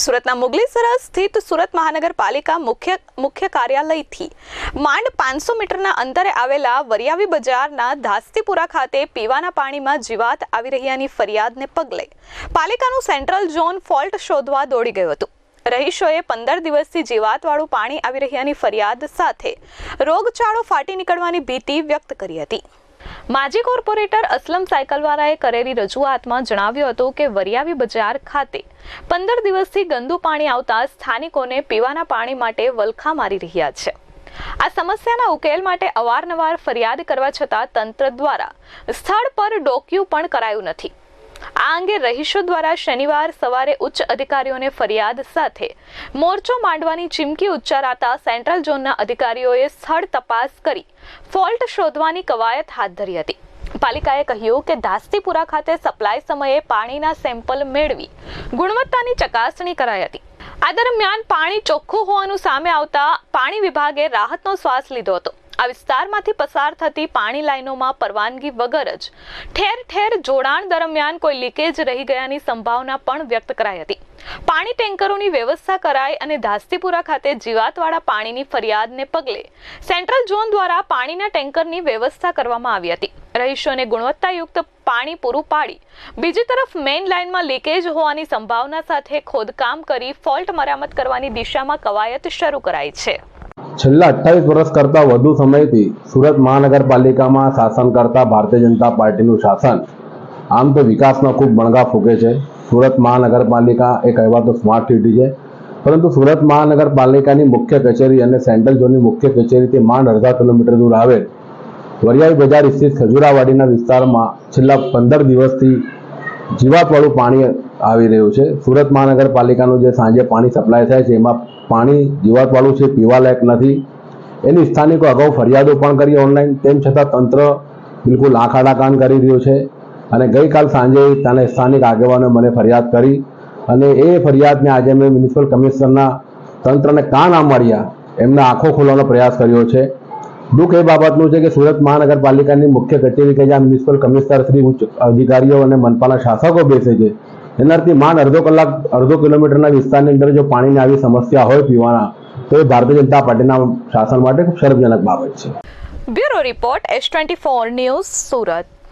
સુરતના મુગલીસરા સ્થિત સુરત મહાનગરપાલિકા મુખ્ય મુખ્ય કાર્યાલયથી માંડ પાંચસો મીટરના અંતરે આવેલા વરિયાવી બજારના ધાસ્તીપુરા ખાતે પીવાના પાણીમાં જીવાત આવી રહ્યાની ફરિયાદને પગલે પાલિકાનું સેન્ટ્રલ ઝોન ફોલ્ટ શોધવા દોડી ગયું હતું. રહીશોએ પંદર દિવસથી જીવાતવાળું પાણી આવી રહ્યાની ફરિયાદ સાથે રોગચાળો ફાટી નીકળવાની ભીતિ વ્યક્ત કરી હતી. માજી કોર્પોરેટર અસલમ સાયકલવાળાએ કરેલી રજૂઆતમાં જણાવ્યું હતું કે વરિયાવી બજાર ખાતે પંદર દિવસથી ગંદુ પાણી આવતા સ્થાનિકોને પીવાના પાણી માટે વલખા મારી રહ્યા છે. આ સમસ્યાના ઉકેલ માટે અવારનવાર ફરિયાદ કરવા છતાં તંત્ર દ્વારા સ્થળ પર ડોક્યુ પણ કરાયું નથી. આ અંગે રહીશો દ્વારા શનિવાર સવારે ઉચ્ચ અધિકારીઓને ફરિયાદ સાથે મોરચો માંડવાની ચીમકી ઉચ્ચારાતા સેન્ટ્રલ ઝોનના અધિકારીઓએ સ્થળ તપાસ કરી ફોલ્ટ શોધવાની કવાયત હાથ ધરી હતી. પાલિકાએ કહ્યું કે ધાસ્તીપુરા ખાતે સપ્લાય સમયે પાણીના સેમ્પલ મેળવી ગુણવત્તાની ચકાસણી કરાઈ હતી. આ દરમિયાન પાણી ચોખ્ખું હોવાનું સામે આવતા પાણી વિભાગે રાહતનો શ્વાસ લીધો હતો. આ વિસ્તારમાંથી પસાર થતી પાણી લાઈનોમાં પરવાનગી વગર જ ઠેર ઠેર જોડાણ દરમિયાન કોઈ લીકેજ રહી ગયાની સંભાવના પણ વ્યક્ત કરાઈ હતી. પાણી ટેન્કરોની વ્યવસ્થા કરાઈ અને ધાસ્તીપુરા ખાતે જીવાતવાળા પાણીની ફરિયાદને પગલે સેન્ટ્રલ ઝોન દ્વારા પાણીના ટેન્કરની વ્યવસ્થા કરવામાં આવી હતી. રહીશોને ગુણવત્તાયુક્ત પાણી પૂરું પાડી બીજી તરફ મેઇન લાઇનમાં લીકેજ હોવાની સંભાવના સાથે ખોદકામ કરી ફોલ્ટ મરામત કરવાની દિશામાં કવાયત શરૂ કરાઈ છે. છેલ્લા અઠ્ઠાવીસ વર્ષ કરતાં વધુ સમયથી સુરત મહાનગરપાલિકામાં શાસન કરતા ભારતીય જનતા પાર્ટીનું શાસન આમ તો વિકાસમાં ખૂબ બણગા ફૂંકે છે. સુરત મહાનગરપાલિકા એ કહેવાતો સ્માર્ટ સિટી છે. પરંતુ સુરત મહાનગરપાલિકાની મુખ્ય કચેરી અને સેન્ટ્રલ ઝોનની મુખ્ય કચેરીથી માંડ અડધા કિલોમીટર દૂર આવેલ વરિયાળી બજાર સ્થિત ખજુરાવાડીના વિસ્તારમાં છેલ્લા પંદર દિવસથી જીવાતવાળું પાણી આવી રહ્યું છે. સુરત મહાનગરપાલિકાનું જે સાંજે પાણી સપ્લાય થાય છે, એમાં પાણી જીવાતવાળું છે પીવાલાયક નથી. એની સ્થાનિકો અગાઉ ફરિયાદો પણ કરી ઓનલાઈન તેમ છતાં તંત્ર બિલકુલ આખાડા કાન કરી રહ્યું છે. અને ગઈકાલ સાંજે તને સ્થાનિક આગેવાનોએ મને ફરિયાદ કરી અને એ ફરિયાદને આજે મેં મ્યુનિસિપલ કમિશનરના તંત્રને કાન આંબાડ્યા એમને આંખો ખોલવાનો પ્રયાસ કર્યો છે. દુઃખ એ બાબતનું છે કે સુરત મહાનગરપાલિકાની મુખ્ય કચેરી કે જ્યાં મ્યુનિસિપલ કમિશનર શ્રી ઉચ્ચ અધિકારીઓ અને મનપાના શાસકો બેસે છે એનાથી માંડ અડધો કલાક, અડધો કિલોમીટરના વિસ્તારની અંદર જો પાણીની આવી સમસ્યા હોય પીવાના, તો એ ભારતીય જનતા પાર્ટીના શાસન માટે ખૂબ શરમજનક બાબત છે. Bureau report S twenty four news, Surat.